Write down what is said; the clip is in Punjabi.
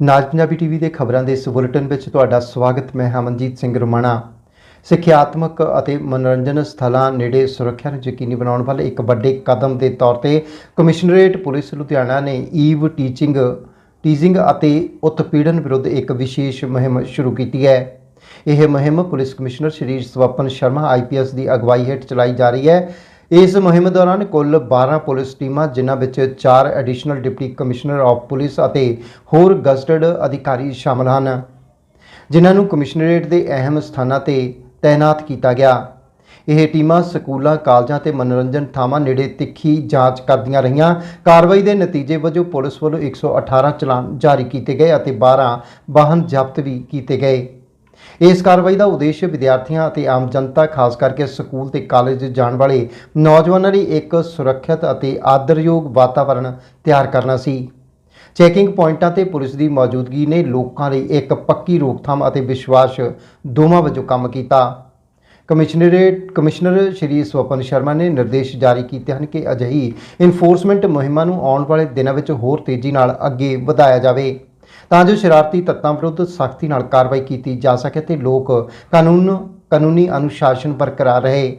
ਨਾਜ ਪੰਜਾਬੀ ਟੀਵੀ ਦੇ ਖਬਰਾਂ ਦੇ ਇਸ ਬੁਲੇਟਿਨ ਵਿੱਚ ਤੁਹਾਡਾ ਸਵਾਗਤ। ਮੈਂ ਹਮਨਜੀਤ ਸਿੰਘ ਰਮਾਣਾ। ਸਿੱਖਿਆਤਮਕ ਅਤੇ ਮਨੋਰੰਜਨ ਸਥਲਾਂ ਨੇੜੇ ਸੁਰੱਖਿਆ ਨੂੰ ਯਕੀਨੀ ਬਣਾਉਣ ਵਾਲੇ ਇੱਕ ਵੱਡੇ ਕਦਮ ਦੇ ਤੌਰ ਤੇ ਕਮਿਸ਼ਨਰੇਟ ਪੁਲਿਸ ਲੁਧਿਆਣਾ ਨੇ ਈਵ ਟੀਚਿੰਗ, ਟੀਜ਼ਿੰਗ ਅਤੇ ਉਤਪੀੜਨ ਵਿਰੁੱਧ ਇੱਕ ਵਿਸ਼ੇਸ਼ ਮੁਹਿੰਮ ਸ਼ੁਰੂ ਕੀਤੀ ਹੈ। ਇਹ ਮੁਹਿੰਮ police commissioner Shri Swapan Sharma IPS ਦੀ ਅਗਵਾਈ ਹੇਠ ਚਲਾਈ ਜਾ ਰਹੀ ਹੈ। ਇਸ ਮੁਹਿੰਮ ਦੌਰਾਨ ਕੁੱਲ 12 ਪੁਲਿਸ ਟੀਮਾਂ, ਜਿਨ੍ਹਾਂ ਵਿੱਚ 4 additional deputy commissioner of police ਅਤੇ ਹੋਰ ਗਜ਼ਟਡ ਅਧਿਕਾਰੀ ਸ਼ਾਮਲ ਹਨ। ਜਿਨ੍ਹਾਂ ਨੂੰ ਕਮਿਸ਼ਨਰੇਟ ਦੇ ਅਹਿਮ ਸਥਾਨਾਂ ਤੇ ਤਾਇਨਾਤ ਕੀਤਾ ਗਿਆ। ਇਹ ਟੀਮਾਂ ਸਕੂਲਾਂ, ਕਾਲਜਾਂ ਤੇ ਮਨੋਰੰਜਨ ਥਾਵਾਂ ਨੇੜੇ ਤਿੱਖੀ ਜਾਂਚ ਕਰਦੀਆਂ ਰਹੀਆਂ। ਕਾਰਵਾਈ ਦੇ ਨਤੀਜੇ ਵਜੋਂ ਪੁਲਿਸ ਵੱਲੋਂ 118 ਚਲਾਨ ਜਾਰੀ ਕੀਤੇ ਗਏ ਅਤੇ 12 ਵਾਹਨ ਜ਼ਬਤ ਵੀ ਕੀਤੇ ਗਏ। ਇਸ ਕਾਰਵਾਈ ਦਾ ਉਦੇਸ਼ ਵਿਦਿਆਰਥੀਆਂ ਅਤੇ ਆਮ ਜਨਤਾ, ਖਾਸ ਕਰਕੇ ਸਕੂਲ ਤੇ ਕਾਲਜ ਜਾਣ ਵਾਲੇ ਨੌਜਵਾਨਾਂ ਲਈ ਇੱਕ ਸੁਰੱਖਿਅਤ ਅਤੇ ਆਦਰਯੋਗ ਵਾਤਾਵਰਣ ਤਿਆਰ ਕਰਨਾ ਸੀ। ਚੈਕਿੰਗ ਪੁਆਇੰਟਾਂ ਤੇ ਪੁਲਿਸ ਦੀ ਮੌਜੂਦਗੀ ਨੇ ਲੋਕਾਂ ਲਈ ਇੱਕ ਪੱਕੀ ਰੋਕਥਾਮ ਅਤੇ ਵਿਸ਼ਵਾਸ ਦੋਵਾਂ ਵਜੋਂ ਕੰਮ ਕੀਤਾ। ਕਮਿਸ਼ਨਰੇਟ ਕਮਿਸ਼ਨਰ ਸ਼੍ਰੀ ਸਵਪਨ ਸ਼ਰਮਾ ਨੇ ਨਿਰਦੇਸ਼ ਜਾਰੀ ਕੀਤੇ ਹਨ ਕਿ ਅਜਿਹੀ ਇਨਫੋਰਸਮੈਂਟ ਮੁਹਿੰਮਾਂ ਨੂੰ ਆਉਣ ਵਾਲੇ ਦਿਨਾਂ ਵਿੱਚ ਹੋਰ ਤੇਜ਼ੀ ਨਾਲ ਅੱਗੇ ਵਧਾਇਆ ਜਾਵੇ। ਤਾਂ ਜੋ ਸ਼ਰਾਰਤੀ ਤੱਤਾਂ ਵਿਰੁੱਧ ਸਖਤੀ ਨਾਲ ਕਾਰਵਾਈ ਕੀਤੀ ਜਾ ਸਕੇ ਤੇ ਲੋਕ ਕਾਨੂੰਨ ਕਾਨੂੰਨੀ ਅਨੁਸ਼ਾਸਨ ਬਰਕਰਾਰ ਰਹੇ।